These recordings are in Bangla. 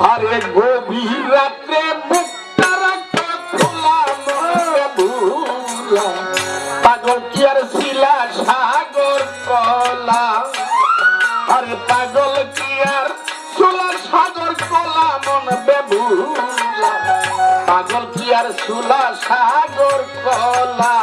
আরে গভীর রাত্রে মুক্তা রাখা খোলা ভুলা পাগল কি আর শিলা সাগর কলা? আরে পাগল কি আর সোলা সাগর কলা মন বেবুলা? পাগল কি আর সোলা সাগর কলা?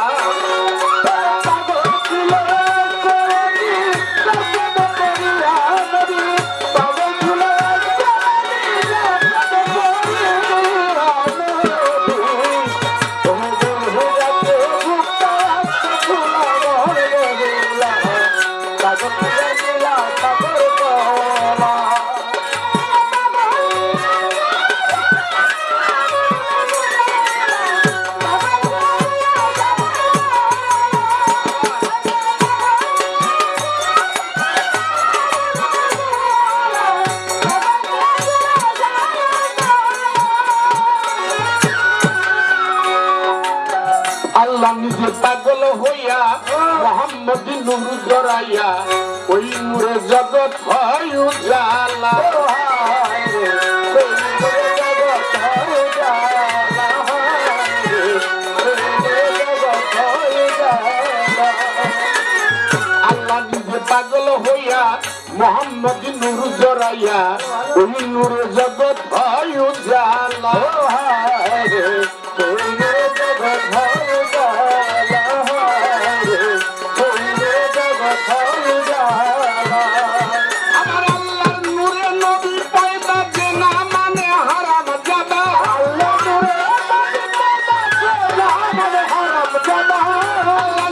হইয়া মোহাম্মদ নূর জড়াইয়া ওই নূরে জগৎ হয় উজালা। পাগল হইয়া মোহাম্মদ নূর জড়াইয়া ওই নূরে জগৎ হয় উজালা। Bravo!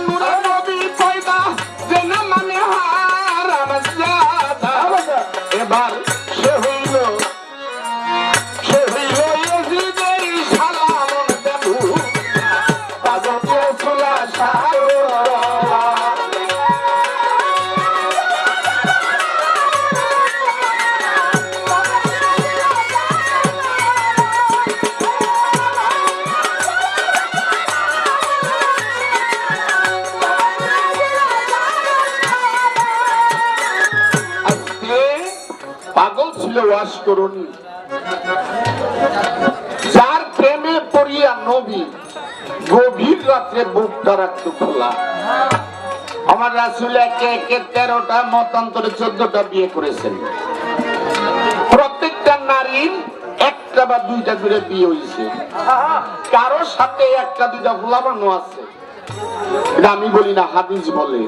ওয়াশ করুন। যার প্রেমে পড়িয়া নবী, গভীর রাত্রে বুকটা রাখতো খোলা। আমার রাসুল একে একে তেরোটা মতান্তরে চোদ্দটা বিয়ে করেছেন। প্রত্যেকটা নারীর একটা বা দুইটা করে বিয়ে হয়েছে কারও সাথে একটা, দুইটা ভোলাবানো আছে। আমি বলি না, হাদিস বলে।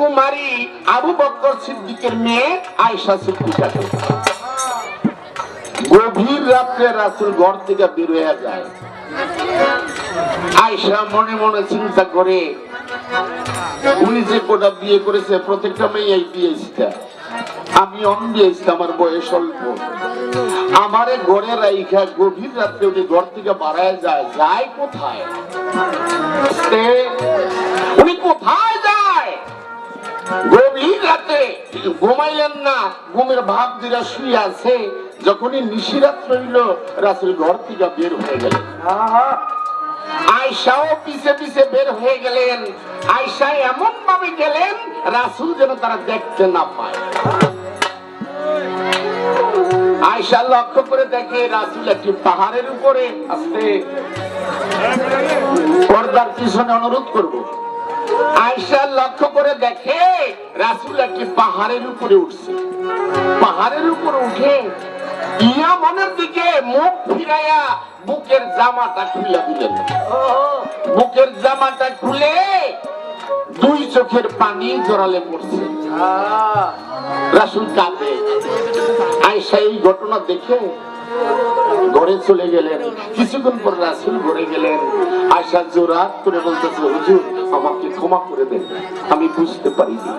কুমারী আবু বকর সিদ্দিকের মেয়ে আয়সা সিদ্দিকাকে গভীর রাত্রে রাসুল ঘর থেকে বের হয়ে যায়। আয়সা মনে মনে চিন্তা করে, উনি যে কোটা বিয়ে করেছে, প্রত্যেকটা মেয়ে এই বিয়েছিটা আমি অন দিয়েছি আমার বয়স অল্প। আমারে ঘরে রাইখা গভীর রাত্রে উনি ঘর থেকে বাড়ায় যায় যায় কোথায়? উনি কোথায় গভীর রাতে ঘুমাইলেন না ঘুমের ভাব দিরা শুয়ে আছে যখনই নিশিরাত হইল রাসুল ঘর থেকে বের হয়ে গেলেন। আয়সাও পিছে পিছে বের হয়ে গেলেন। আয়সা এমন ভাবে গেলেন রাসুল যেন তারা দেখতে না পায়। আয়সা লক্ষ্য করে দেখে রাসুল একটি পাহাড়ের উপরে আসতে। পর্দার পিছনে অনুরোধ করব। আয়সা লক্ষ্য করে দেখে রাসুল একটি পাহাড়ের উপরে উঠছে। পাহাড়ের উপরে উঠে ইয়া মনের দিকে মুখ ফিরাইয়া বুকের জামাটা খুলে দিলেন। বুকের জামাটা খুলে দুই চোখের পানি জড়ালে পড়ছে। রাসুল কাঁদে। আয়সা এই ঘটনা দেখে ঘরে চলে গেলেন, কিছুক্ষণ পর রাসুল ঘরে গেলেন। আয়সা জোরাত করে বলতেছে, হুজুর, আমাকে ক্ষমা করে দেন। আমি বুঝতে পারিনি।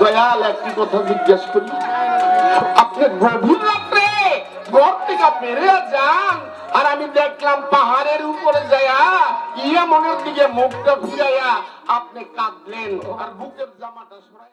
দয়াল একটি কথা জিজ্ঞেস করি আপনি গভীর রাত্রে ঘর থেকে বেরিয়ে যান আর আমি দেখলাম পাহাড়ের উপরে যায়া ইয়া মনের দিকে মুখটা ঘুরাইয়া আপনি কাঁদলেন আর বুকের জামাটা সরাই